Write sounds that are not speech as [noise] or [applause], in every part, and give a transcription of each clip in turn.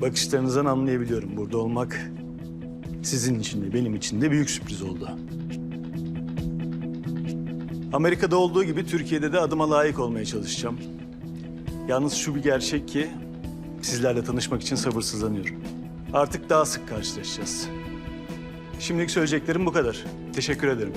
Bakışlarınızdan anlayabiliyorum. Burada olmak sizin için de benim için de büyük sürpriz oldu. Amerika'da olduğu gibi Türkiye'de de adıma layık olmaya çalışacağım. Yalnız şu bir gerçek ki sizlerle tanışmak için sabırsızlanıyorum. Artık daha sık karşılaşacağız. Şimdilik söyleyeceklerim bu kadar. Teşekkür ederim.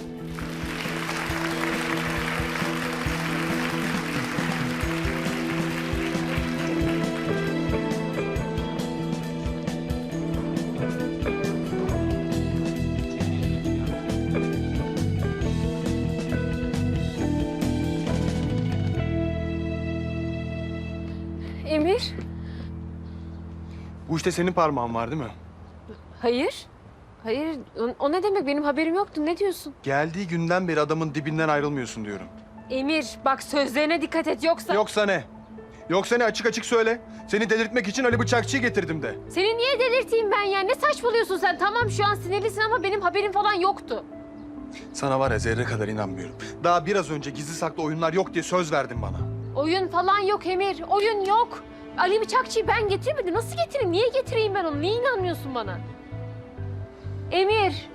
İşte senin parmağın var değil mi? Hayır. Hayır. O, o ne demek? Benim haberim yoktu. Ne diyorsun? Geldiği günden beri adamın dibinden ayrılmıyorsun diyorum. Emir bak sözlerine dikkat et yoksa... Yoksa ne? Yoksa ne açık açık söyle. Seni delirtmek için Ali Bıçakçı'yı getirdim de. Seni niye delirteyim ben ya? Ne saçmalıyorsun sen? Tamam şu an sinirlisin ama benim haberim falan yoktu. Sana var ya zerre kadar inanmıyorum. Daha biraz önce gizli saklı oyunlar yok diye söz verdin bana. Oyun falan yok Emir. Oyun yok. Ali Bıçakçı'yı ben getirmedim. Nasıl getireyim? Niye getireyim ben onu? Niye inanmıyorsun bana? Emir.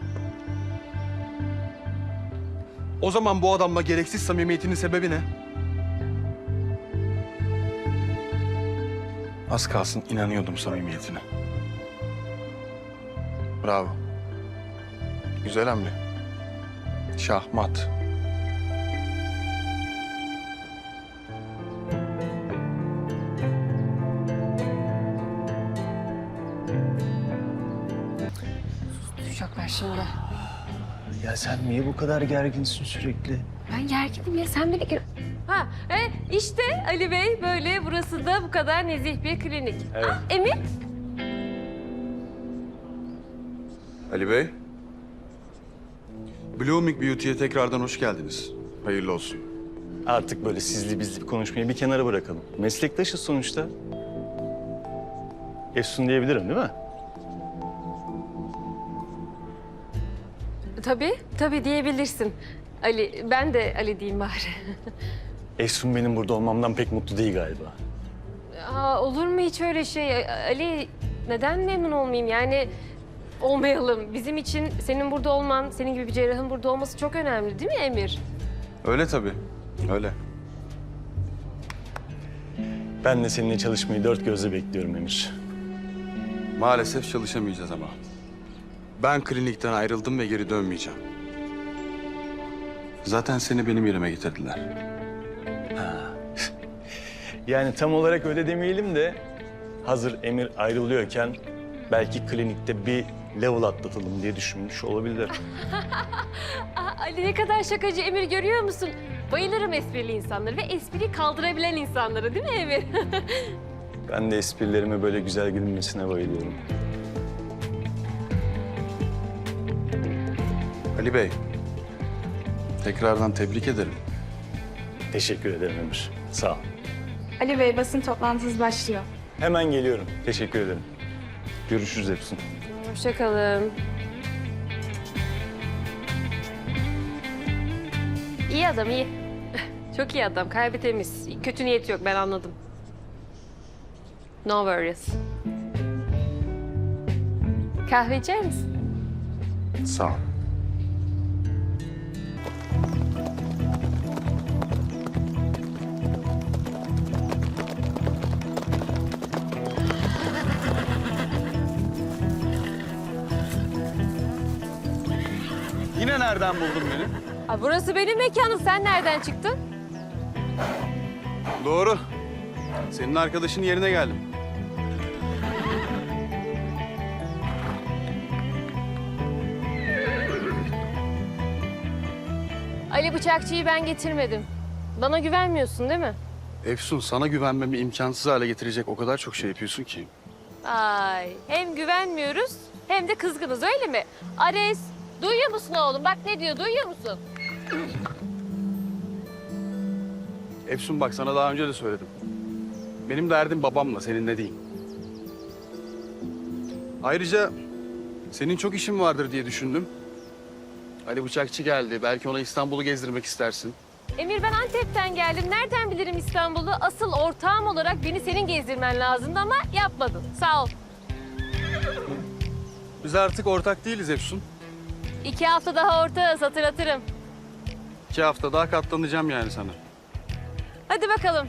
O zaman bu adamla gereksiz samimiyetinin sebebi ne? Az kalsın inanıyordum samimiyetine. Bravo. Güzel hamle. Şahmat. Şimdi. Ya sen niye bu kadar gerginsin sürekli? Ben gerginim ya. Sen beni... gir- Ha, e, işte Ali Bey böyle burası da bu kadar nezih bir klinik. Evet. Ah, Emir. Ali Bey. Blooming Beauty'ye tekrardan hoş geldiniz. Hayırlı olsun. Artık böyle sizli bizli bir konuşmayı bir kenara bırakalım. Meslektaşız sonuçta. Efsun diyebilirim değil mi? Tabii, tabii diyebilirsin. Ali, ben de Ali diyeyim bari. [laughs] Efsun benim burada olmamdan pek mutlu değil galiba. Aa, olur mu hiç öyle şey? Ali, neden memnun olmayayım? Yani olmayalım. Bizim için senin burada olman, senin gibi bir cerrahın burada olması çok önemli değil mi Emir? Öyle tabii. Öyle. Ben de seninle çalışmayı dört gözle bekliyorum Emir. Maalesef çalışamayacağız ama. Ben klinikten ayrıldım ve geri dönmeyeceğim. Zaten seni benim yerime getirdiler. Yani tam olarak öyle demeyelim de hazır Emir ayrılıyorken belki klinikte bir level atlatalım diye düşünmüş olabilir. [laughs] Aa, Ali ne kadar şakacı Emir görüyor musun? Bayılırım esprili insanları ve espriyi kaldırabilen insanları değil mi Emir? [laughs] Ben de esprilerime böyle güzel gülünmesine bayılıyorum. Ali Bey, tekrardan tebrik ederim. Teşekkür ederim Emir. Sağ ol. Ali Bey basın toplantısı başlıyor. Hemen geliyorum. Teşekkür ederim. Görüşürüz Efsun. Hoşçakalın. İyi adam iyi. [laughs] Çok iyi adam. Kalbi temiz. Kötü niyeti yok ben anladım. No worries. Kahve içer misin? Sağ ol. Yine nereden buldun beni? Aa, burası benim mekanım. Sen nereden çıktın? Doğru. Senin arkadaşın yerine geldim. Ali Bıçakçı'yı ben getirmedim. Bana güvenmiyorsun değil mi? Efsun, sana güvenmemi imkansız hale getirecek o kadar çok şey yapıyorsun ki. Ay hem güvenmiyoruz hem de kızgınız öyle mi? Ares duyuyor musun oğlum? Bak ne diyor duyuyor musun? Efsun bak sana daha önce de söyledim. Benim derdim babamla, seninle değil. Ayrıca senin çok işin vardır diye düşündüm. Ali Bıçakçı geldi. Belki ona İstanbul'u gezdirmek istersin. Emir ben Antep'ten geldim. Nereden bilirim İstanbul'u? Asıl ortağım olarak beni senin gezdirmen lazımdı ama yapmadın. Sağ ol. Biz artık ortak değiliz Efsun. İki hafta daha ortağız hatırlatırım. İki hafta daha katlanacağım yani sana. Hadi bakalım.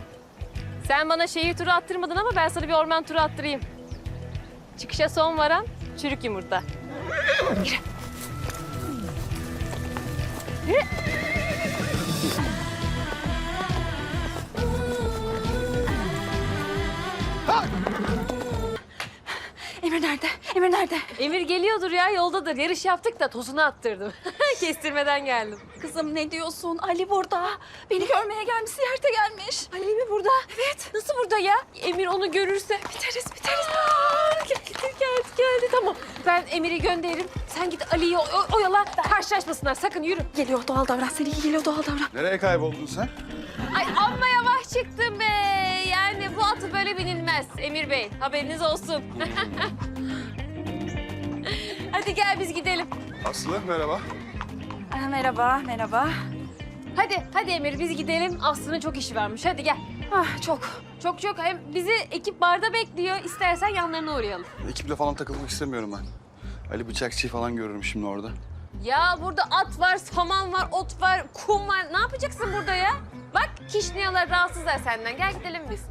Sen bana şehir turu attırmadın ama ben sana bir orman turu attırayım. Çıkışa son varan çürük yumurta. Emir nerede? Emir nerede? Emir geliyordur ya yoldadır. Yarış yaptık da tozunu attırdım. [laughs] Kestirmeden geldim. Kızım ne diyorsun? Ali burada. Beni görmeye gelmiş, ziyarete gelmiş. Ali mi burada? Evet. Nasıl burada ya? Emir onu görürse. Biteriz, biteriz. Aa, geldi, geldi, geldi. Tamam. Ben Emir'i gönderirim. Sen git Ali'yi o- oyala. Karşılaşmasınlar. Sakın yürü. Geliyor doğal davran. Seni iyi geliyor doğal davran. Nereye kayboldun sen? Ay amma yavaş çıktım be. Yani bu atı böyle binilmez Emir Bey. Haberiniz olsun. [laughs] Hadi gel biz gidelim. Aslı merhaba. Aa, merhaba, merhaba. Hadi, hadi Emir biz gidelim. Aslı'nın çok işi varmış. Hadi gel. Ah çok. Çok çok. Hem bizi ekip barda bekliyor. İstersen yanlarına uğrayalım. Ekiple falan takılmak istemiyorum ben. Ali Bıçakçı'yı falan görürüm şimdi orada. Ya burada at var, saman var, ot var, kum var. Ne yapacaksın burada ya? Bak kişniyalar rahatsızlar senden. Gel gidelim biz.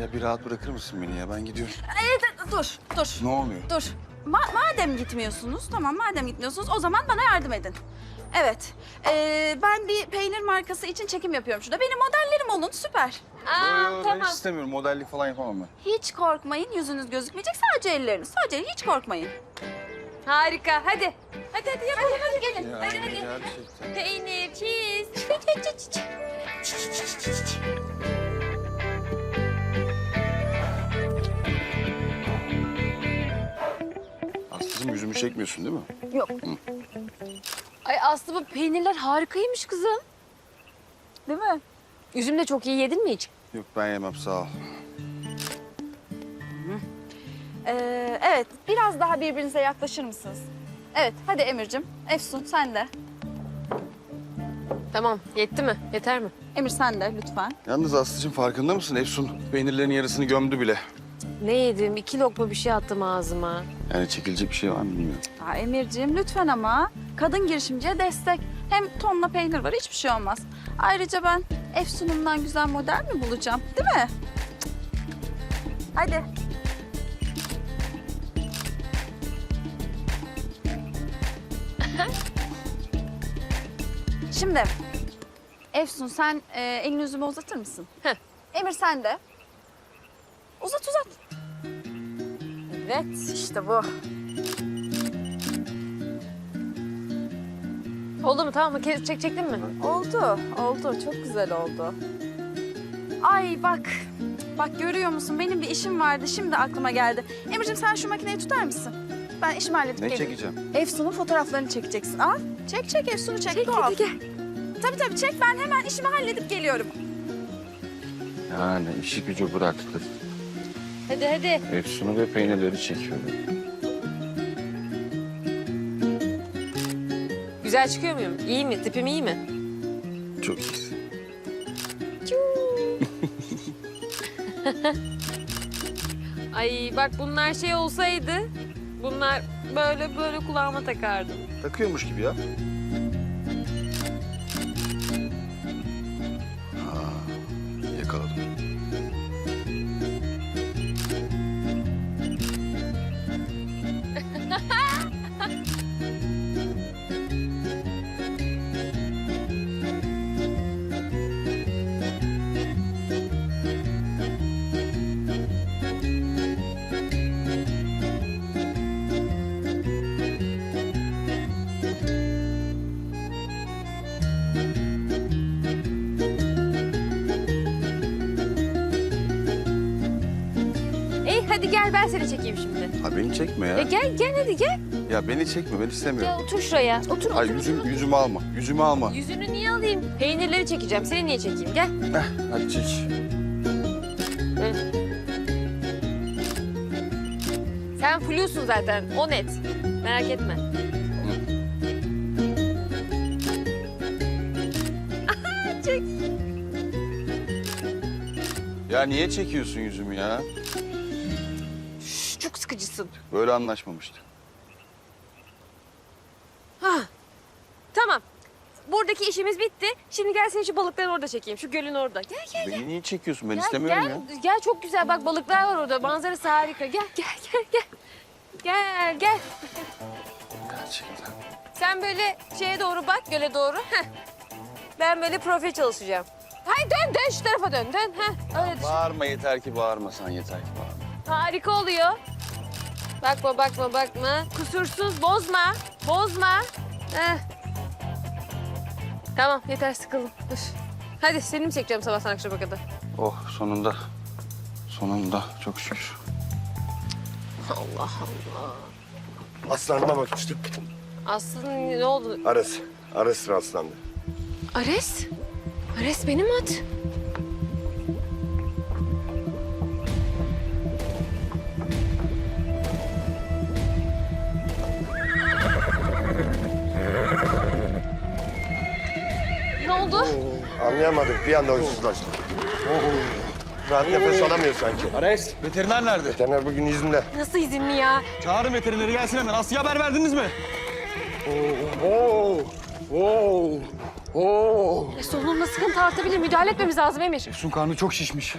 Ya bir rahat bırakır mısın beni ya? Ben gidiyorum. Evet, dur, dur, Ne oluyor? dur. Ma- madem gitmiyorsunuz, tamam madem gitmiyorsunuz o zaman bana yardım edin. Evet, ee, ben bir peynir markası için çekim yapıyorum şurada. Benim modellerim olun, süper. Aa, Yo, yo, Ben tamam. hiç istemiyorum. Modellik falan yapamam ben. Hiç korkmayın, yüzünüz gözükmeyecek. Sadece elleriniz, sadece hiç korkmayın. Harika. Hadi. Hadi hadi yapalım. Hadi, gelin. Ya, hadi hadi. gerçekten. Peynir, cheese. Aslıcığım yüzümü çekmiyorsun değil mi? Yok. Ay Aslı bu peynirler harikaymış kızım. Değil mi? Üzüm de çok iyi yedin mi hiç? Yok ben yemem sağ ol. Ee, evet, biraz daha birbirinize yaklaşır mısınız? Evet, hadi Emir'cim. Efsun, sen de. Tamam. Yetti mi? Yeter mi? Emir sen de lütfen. Yalnız Aslıcığım farkında mısın? Efsun peynirlerin yarısını gömdü bile. Ne yedim? İki lokma bir şey attım ağzıma. Yani çekilecek bir şey var mı bilmiyorum. Aa, Emir'ciğim lütfen ama. Kadın girişimciye destek. Hem tonla peynir var, hiçbir şey olmaz. Ayrıca ben Efsun'umdan güzel model mi bulacağım? Değil mi? Cık. Hadi. Şimdi Efsun sen e, elini yüzüme uzatır mısın? Heh. Emir sen de. Uzat uzat. Evet işte bu. Oldu mu? Tamam mı? Kes- Çek, çektin mi? Oldu, oldu. Çok güzel oldu. Ay bak, bak görüyor musun? Benim bir işim vardı, şimdi aklıma geldi. Emir'cim sen şu makineyi tutar mısın? Ben işimi halledip Ne geleyim. çekeceğim? Efsun'un fotoğraflarını çekeceksin. Al, çek çek Efsun'u çek. Çek, doğal. hadi gel. Tabii tabii çek, ben hemen işimi halledip geliyorum. Yani işi gücü bıraktı. Hadi hadi. Efsun'u ve peynirleri çekiyorum. Güzel çıkıyor muyum? İyi mi? Tipim iyi mi? Çok iyisin. Ay bak bunlar şey olsaydı bunlar böyle böyle kulağıma takardım. Takıyormuş gibi ya. Gel ben seni çekeyim şimdi. Ha beni çekme Ya ya. gel gel hadi gel. Ya beni çekme ben istemiyorum. Gel otur şuraya. Otur Ay otur. yüzüm, yüzümü alma. Yüzümü alma. Yüzünü niye alayım? Peynirleri çekeceğim. Seni niye çekeyim? Gel. Heh, hadi çek. Sen flusun zaten. O net. Merak etme. Çek. Ya niye çekiyorsun yüzümü ya? Böyle anlaşmamıştık. Tamam. Buradaki işimiz bitti. Şimdi gel seni şu balıkları orada çekeyim. Şu gölün orada. Gel gel. Beni niye çekiyorsun? Ben Gel, istemiyorum gel, ya. Gel çok güzel bak balıklar var orada. Manzarası harika. Gel gel gel gel. Gel gel. Gerçekten. Sen böyle şeye doğru bak, göle doğru. Heh. Ben böyle profil çalışacağım. Hayır dön dön şu tarafa dön dön. Heh. Öyle düşün. Bağırma yeter ki bağırmasan yeter ki bağırma. Harika oluyor. Bakma bakma bakma. Kusursuz bozma. Bozma. Heh. Tamam yeter sıkıldım. Üf. Hadi seni mi çekeceğim sabahtan akşama kadar? Oh sonunda. Sonunda çok şükür. Allah Allah. Aslanıma bakmıştım. Aslında ne oldu? Ares. Ares rastlandı. Ares? Ares benim at. Anlayamadık. Bir anda huysuzlaştı. Rahat nefes alamıyor sanki. Ares, veteriner nerede? Caner bugün izinde. Nasıl izinli ya? Çağırın veterineri gelsin hemen. Aslı'ya haber verdiniz mi? Oo. Oo. Oo. E, solunumda sıkıntı artabilir. Müdahale etmemiz lazım Emir. Efsun karnı çok şişmiş.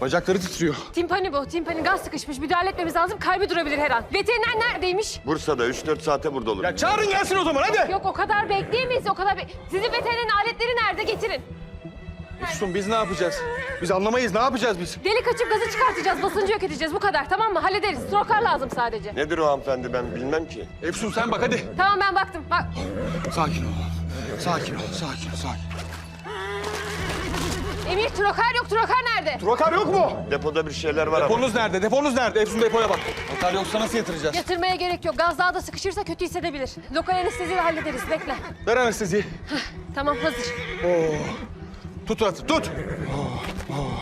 Bacakları titriyor. Timpani bu. Timpani gaz sıkışmış. Müdahale etmemiz lazım. Kalbi durabilir her an. Veteriner neredeymiş? Bursa'da 3-4 saate burada olur. Ya çağırın gelsin o zaman hadi. Yok o kadar bekleyemeyiz. O kadar be Sizin veterinerin aletleri nerede? Getirin. Efsun biz ne yapacağız? Biz anlamayız. Ne yapacağız biz? Delik açıp gazı çıkartacağız. Basıncı yok edeceğiz. Bu kadar. Tamam mı? Hallederiz. Strokar lazım sadece. Nedir o hanımefendi ben bilmem ki. Efsun sen bak hadi. Tamam ben baktım. Bak. Sakin ol. Sakin ol, sakin ol, sakin. Emir trokar yok. Trokar nerede? Trokar yok mu? Depoda bir şeyler var ama. Deponuz nerede? Deponuz nerede? Efsun depoya bak. Trokar yoksa nasıl yatıracağız? Yatırmaya gerek yok. Gaz daha da sıkışırsa kötü hissedebilir. Lokal anesteziyle hallederiz. Bekle. Ver anesteziyi. Tamam hazır. Tut atı, tut. Buldum.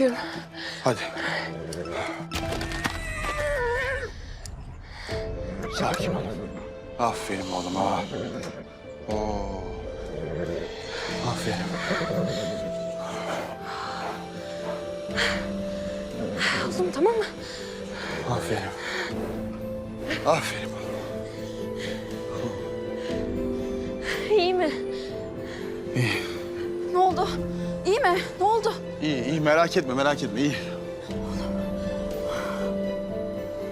Yapıyorum. hadi. Sakin ol. Aferin oğlum ha. Oo. Aferin. Oğlum tamam mı? Aferin. Aferin oğlum. İyi mi? Ne oldu? İyi, iyi. Merak etme, merak etme. iyi.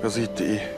Gazı gitti, iyi.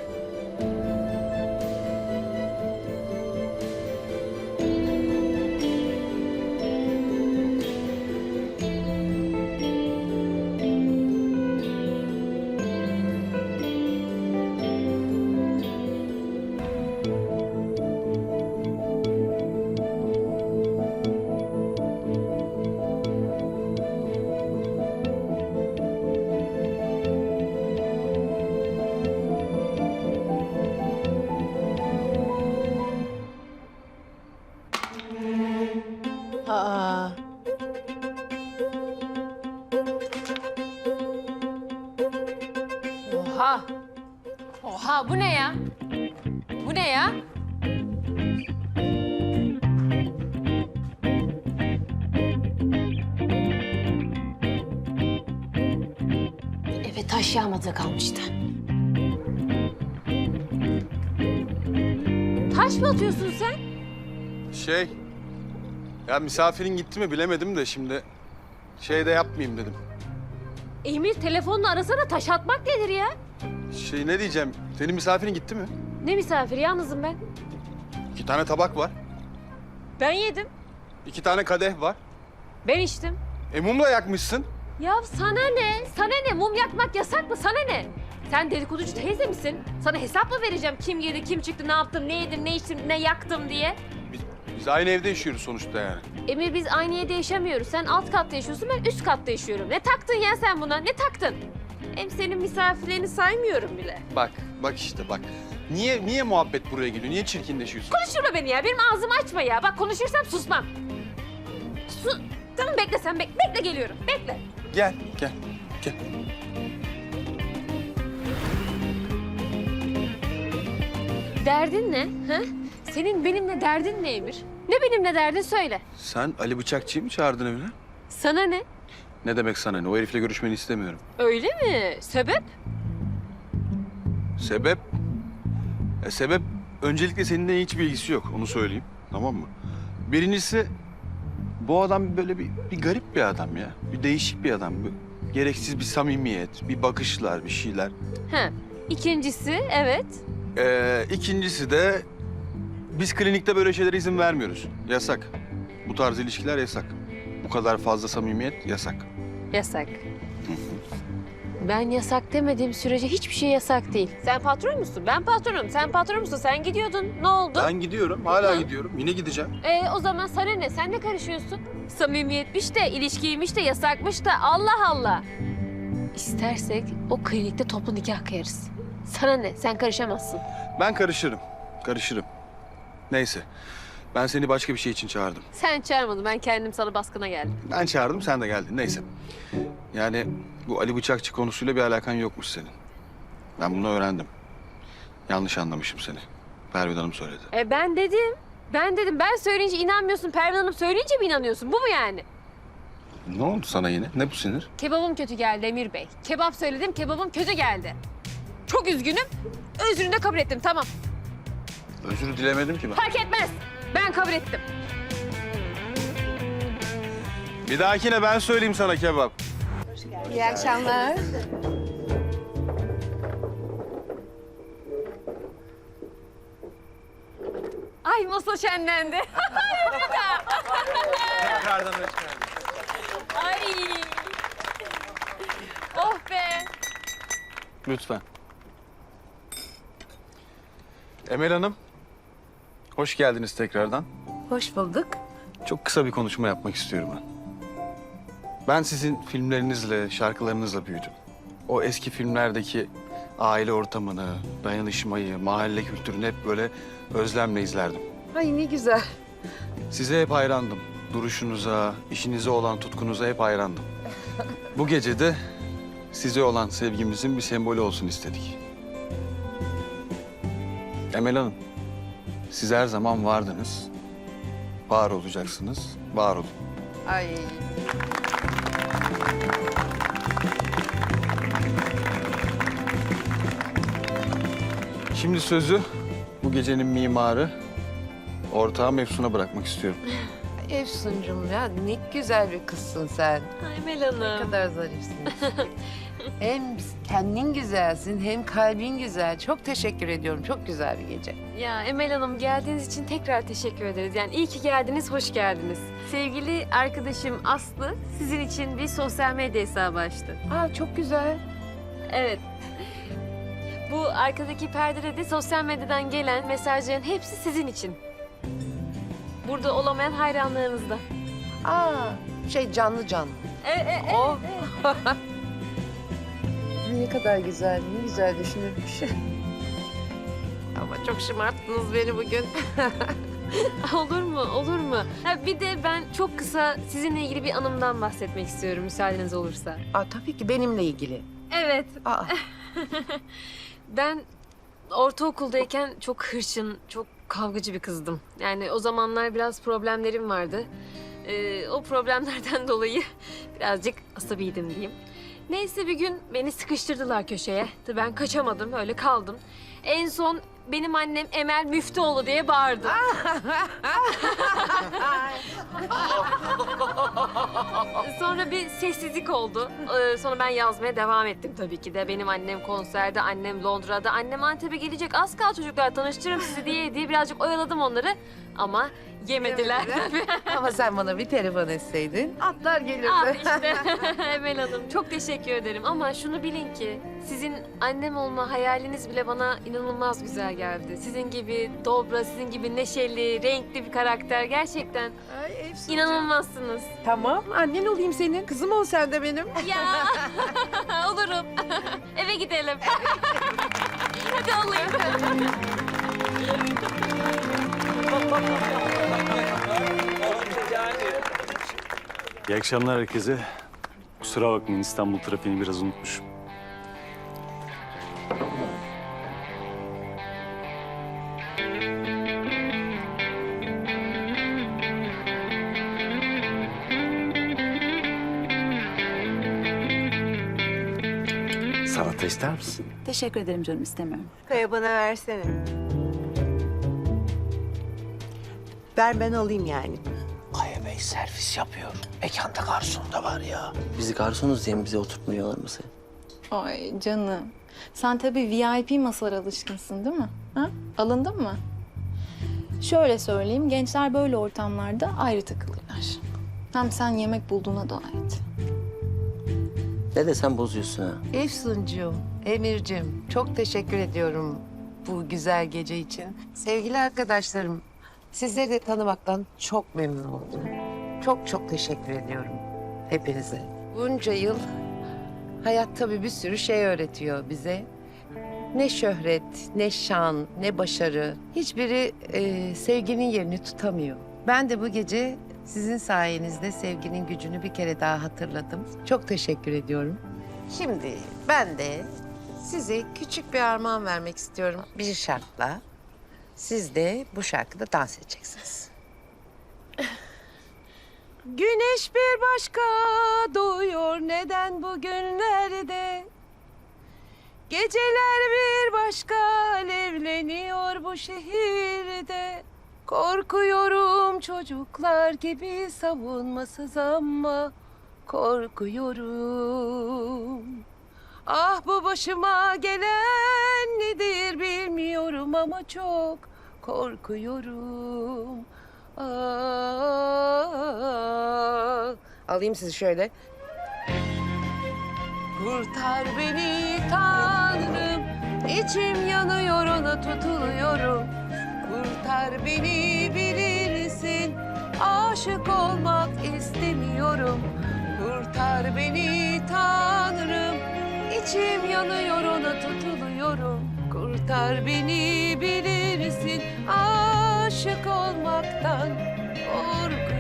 Taş yağmadığı kalmıştı. Taş mı atıyorsun sen? Şey, ya misafirin gitti mi bilemedim de şimdi şey de yapmayayım dedim. Emir telefonla arasana taş atmak nedir ya? Şey ne diyeceğim, senin misafirin gitti mi? Ne misafiri yalnızım ben. İki tane tabak var, Ben yedim. iki tane kadeh var. Ben içtim. E mumla yakmışsın. Ya sana ne? Sana ne? Mum yakmak yasak mı? Sana ne? Sen dedikoducu teyze misin? Sana hesap mı vereceğim? Kim girdi, kim çıktı, ne yaptım, ne yedim, ne içtim, ne yaktım diye? Biz, biz aynı evde yaşıyoruz sonuçta yani. Emir biz aynı evde yaşamıyoruz. Sen alt katta yaşıyorsun, ben üst katta yaşıyorum. Ne taktın ya sen buna? Ne taktın? Hem senin misafirlerini saymıyorum bile. Bak, bak işte bak. Niye niye muhabbet buraya geliyor? Niye çirkinleşiyorsun? Konuşturma beni ya. Benim ağzımı açma ya. Bak konuşursam susmam. Su... Tamam bekle sen. Bek bekle geliyorum. Bekle. Gel, gel, gel. Derdin ne? Ha? Senin benimle derdin ne Emir? Ne benimle derdin söyle. Sen Ali Bıçakçı'yı mı çağırdın evine? Sana ne? Ne demek sana ne? O herifle görüşmeni istemiyorum. Öyle mi? Sebep? Sebep? E, sebep öncelikle seninle hiç bilgisi yok. Onu söyleyeyim. Tamam mı? Birincisi bu adam böyle bir, bir garip bir adam ya. Bir değişik bir adam. Bir, gereksiz bir samimiyet, bir bakışlar, bir şeyler. Ha. İkincisi evet. Ee, ikincisi de biz klinikte böyle şeylere izin vermiyoruz. Yasak. Bu tarz ilişkiler yasak. Bu kadar fazla samimiyet yasak. Yasak. Ben yasak demediğim sürece hiçbir şey yasak değil. Sen patron musun? Ben patronum. Sen patron musun? Sen gidiyordun. Ne oldu? Ben gidiyorum, hala Hı. gidiyorum. Yine gideceğim. Ee, o zaman sana ne? Sen ne karışıyorsun? Samimiyetmiş de, ilişkiymiş de, yasakmış da Allah Allah. İstersek o klinikte toplu nikah kıyarız. Sana ne? Sen karışamazsın. Ben karışırım, karışırım. Neyse, ben seni başka bir şey için çağırdım. Sen çağırmadın. Ben kendim sana baskına geldim. Ben çağırdım, sen de geldin. Neyse. Yani bu Ali Bıçakçı konusuyla bir alakan yokmuş senin. Ben bunu öğrendim. Yanlış anlamışım seni. Pervin Hanım söyledi. E ben dedim. Ben dedim. Ben söyleyince inanmıyorsun. Pervin Hanım söyleyince mi inanıyorsun? Bu mu yani? Ne oldu sana yine? Ne bu sinir? Kebabım kötü geldi Emir Bey. Kebap söyledim, kebabım kötü geldi. Çok üzgünüm. Özrünü de kabul ettim. Tamam. Özür dilemedim ki ben. Fark etmez. Ben kabul ettim. Bir dahakine ben söyleyeyim sana kebap. İyi akşamlar. Ay masa şenlendi. [laughs] Ay. Oh be. Lütfen. Emel Hanım, hoş geldiniz tekrardan. Hoş bulduk. Çok kısa bir konuşma yapmak istiyorum ben. Ben sizin filmlerinizle, şarkılarınızla büyüdüm. O eski filmlerdeki aile ortamını, dayanışmayı, mahalle kültürünü hep böyle özlemle izlerdim. Ay ne güzel. Size hep hayrandım. Duruşunuza, işinize olan tutkunuza hep hayrandım. [laughs] Bu gece de size olan sevgimizin bir sembolü olsun istedik. Emel Hanım, siz her zaman vardınız. Var olacaksınız, var olun. Ay. Şimdi sözü bu gecenin mimarı ortağım Efsun'a bırakmak istiyorum. [laughs] Efsuncuğum ya ne güzel bir kızsın sen. Ay Emel Ne Hanım. kadar zarifsin. [laughs] hem kendin güzelsin hem kalbin güzel. Çok teşekkür ediyorum. Çok güzel bir gece. Ya Emel Hanım geldiğiniz için tekrar teşekkür ederiz. Yani iyi ki geldiniz, hoş geldiniz. Sevgili arkadaşım Aslı sizin için bir sosyal medya hesabı açtı. Aa çok güzel. Evet. Bu arkadaki perdede de sosyal medyadan gelen mesajların hepsi sizin için. Burada olamayan hayranlarınızda. Aa şey canlı canlı. E, e, e. O. [laughs] ne kadar güzel, ne güzel düşünülmüş. [laughs] Ama çok şımarttınız beni bugün. [laughs] Olur mu? Olur mu? Ha, bir de ben çok kısa sizinle ilgili bir anımdan bahsetmek istiyorum müsaadeniz olursa. Aa tabii ki benimle ilgili. Evet. Aa [laughs] Ben ortaokuldayken çok hırçın, çok kavgacı bir kızdım. Yani o zamanlar biraz problemlerim vardı. Ee, o problemlerden dolayı birazcık asabiydim diyeyim. Neyse bir gün beni sıkıştırdılar köşeye. Tabii Ben kaçamadım, öyle kaldım. En son benim annem Emel Müftüoğlu diye bağırdı. Sonra bir sessizlik oldu. Ee, sonra ben yazmaya devam ettim tabii ki de. Benim annem konserde, annem Londra'da, annem Antep'e gelecek. Az kal çocuklar tanıştırırım sizi diye diye birazcık oyaladım onları. Ama yemediler. ama sen bana bir telefon etseydin atlar gelirdi. Al işte [laughs] Emel Hanım. Çok teşekkür ederim ama şunu bilin ki sizin annem olma hayaliniz bile bana inanılmaz güzel geldi. Sizin gibi dobra, sizin gibi neşeli, renkli bir karakter gerçekten Ay Efsuncuğum. inanılmazsınız. Tamam annen olayım senin. Kızım ol sen de benim. Ya [laughs] olurum. [laughs] Eve gidelim. Hadi olayım. İyi akşamlar herkese. Kusura bakmayın İstanbul trafiğini biraz unutmuşum. Salata ister misin? Teşekkür ederim canım istemiyorum. Kaya bana versene. Ver ben alayım yani. Kaya Bey servis yapıyor. Mekanda garson da var ya. Biz garsonuz diye mi bize oturtmuyorlar masaya? Ay canım. Sen tabii VIP masalara alışkınsın değil mi? Ha? Alındın mı? Şöyle söyleyeyim, gençler böyle ortamlarda ayrı takılırlar. Hem sen yemek bulduğuna dua et. Ne de sen bozuyorsun ha. Efsuncuğum, Emir'cim çok teşekkür ediyorum bu güzel gece için. Sevgili arkadaşlarım, sizleri de tanımaktan çok memnun oldum. Çok çok teşekkür ediyorum hepinize. Bunca yıl hayat tabii bir sürü şey öğretiyor bize. Ne şöhret, ne şan, ne başarı. Hiçbiri e, sevginin yerini tutamıyor. Ben de bu gece sizin sayenizde sevginin gücünü bir kere daha hatırladım. Çok teşekkür ediyorum. Şimdi ben de size küçük bir armağan vermek istiyorum bir şartla. Siz de bu şarkıda dans edeceksiniz. [laughs] Güneş bir başka doğuyor neden bugünlerde? Geceler bir başka alevleniyor bu şehirde. Korkuyorum çocuklar gibi savunmasız ama korkuyorum. Ah bu başıma gelen nedir bilmiyorum ama çok korkuyorum. Ah, alayım sizi şöyle. Kurtar beni Tanrım, içim yanıyor ona tutuluyorum. Kurtar beni bilirsin, aşık olmak istemiyorum. Kurtar beni Tanrım, içim yanıyor ona tutuluyorum. Kurtar beni aşık olmaktan korkuyorum.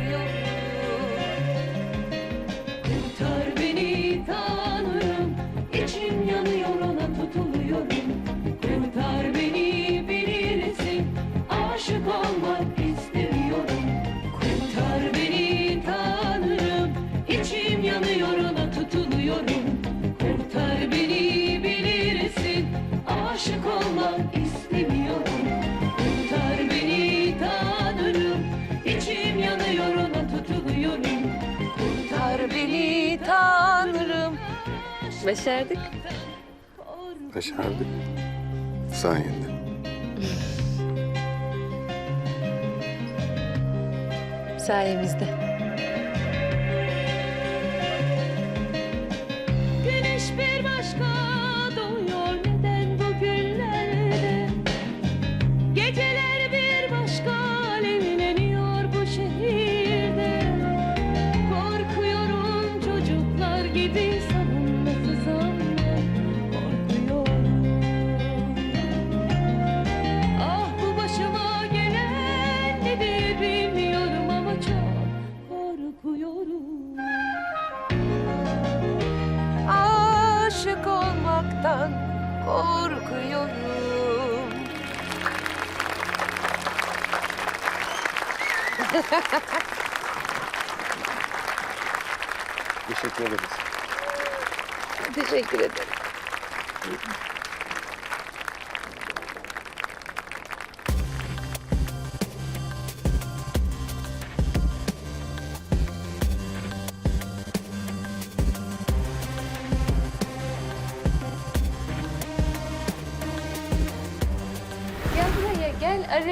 Başardık. Başardık. Sayende. Sayemizde.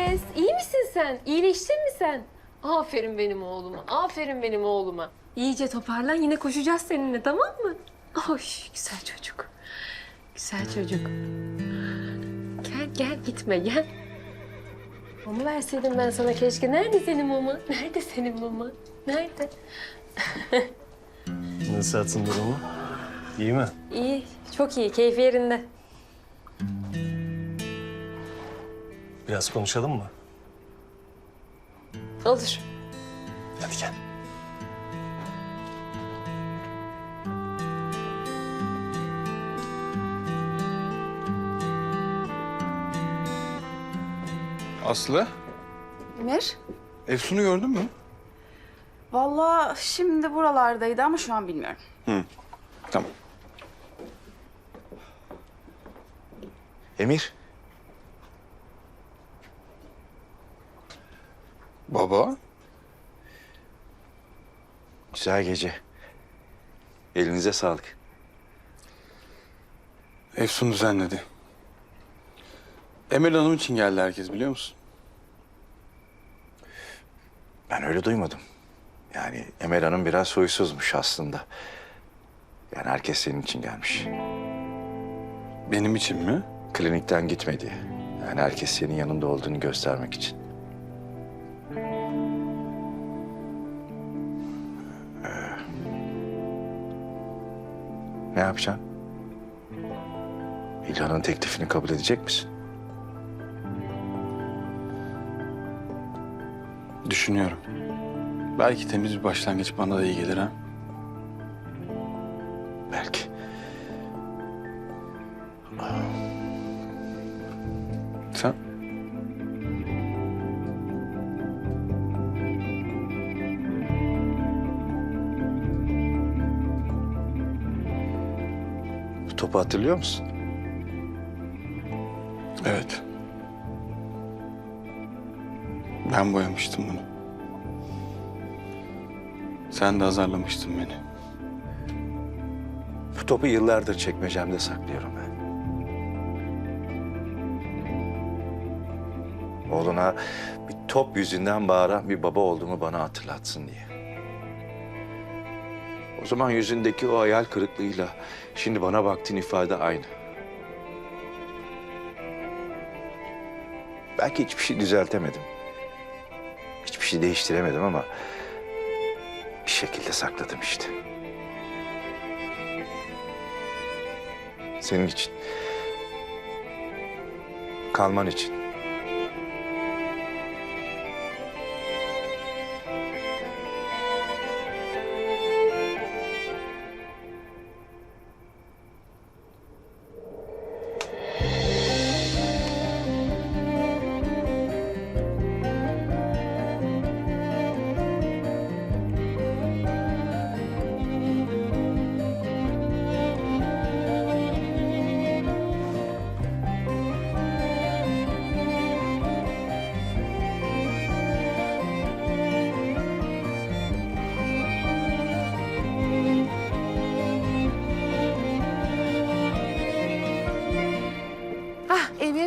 Ares. İyi misin sen? İyileştin mi sen? Aferin benim oğluma. Aferin benim oğluma. İyice toparlan yine koşacağız seninle tamam mı? Oy güzel çocuk. Güzel çocuk. Gel gel gitme gel. Mama verseydim ben sana keşke. Nerede senin mama? Nerede senin mama? Nerede? [laughs] Nasıl atın durumu? İyi mi? İyi, çok iyi. Keyfi yerinde. Biraz konuşalım mı? Olur. Hadi gel. Aslı, Emir? Efsun'u gördün mü? Vallahi şimdi buralardaydı ama şu an bilmiyorum. Tamam. Emir, Baba? güzel gece. Elinize sağlık. Efsun düzenledi. Emel Hanım için geldi herkes biliyor musun? Ben öyle duymadım. Yani Emel Hanım biraz huysuzmuş aslında. Yani herkes senin için gelmiş. Benim için mi? Klinikten gitmedi. Yani herkes senin yanında olduğunu göstermek için. Ne yapacaksın? İlhan'ın teklifini kabul edecek misin? Düşünüyorum. Belki temiz bir başlangıç bana da iyi gelir ha. Hatırlıyor musun? Evet. Ben boyamıştım bunu. Sen de azarlamıştın beni. Bu topu yıllardır çekmecemde saklıyorum ben. Oğluna bir top yüzünden bağıran bir baba olduğumu bana hatırlatsın diye. Zaman yüzündeki o hayal kırıklığıyla şimdi bana baktığın ifade aynı. Belki hiçbir şey düzeltemedim. Hiçbir şey değiştiremedim ama bir şekilde sakladım işte. Senin için. Kalman için.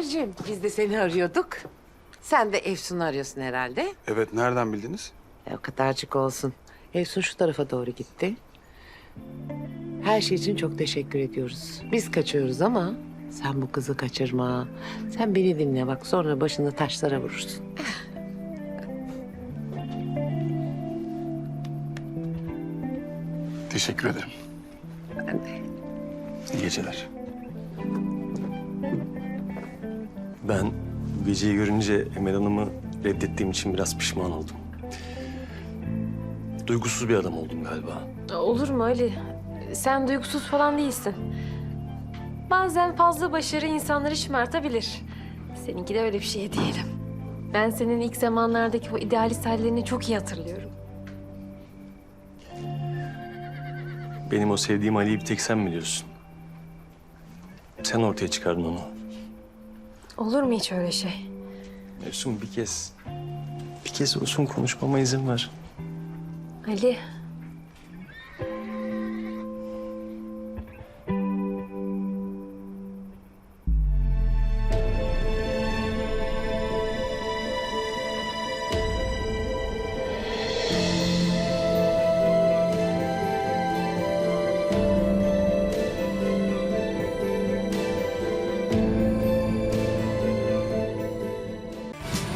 Emir'cim biz de seni arıyorduk. Sen de Efsun'u arıyorsun herhalde. Evet, nereden bildiniz? E, o kadarcık olsun. Efsun şu tarafa doğru gitti. Her şey için çok teşekkür ediyoruz. Biz kaçıyoruz ama sen bu kızı kaçırma. Sen beni dinle bak sonra başını taşlara vurursun. Teşekkür ederim. Ben de. İyi geceler. Ben bu geceyi görünce Emel Hanım'ı reddettiğim için biraz pişman oldum. Duygusuz bir adam oldum galiba. Olur mu Ali? Sen duygusuz falan değilsin. Bazen fazla başarı insanları şımartabilir. Seninki de öyle bir şey diyelim. Ben senin ilk zamanlardaki o idealist hallerini çok iyi hatırlıyorum. Benim o sevdiğim Ali'yi bir tek sen mi diyorsun? Sen ortaya çıkardın onu. Olur mu hiç öyle şey? Efsun bir kez, bir kez olsun konuşmama izin ver. Ali.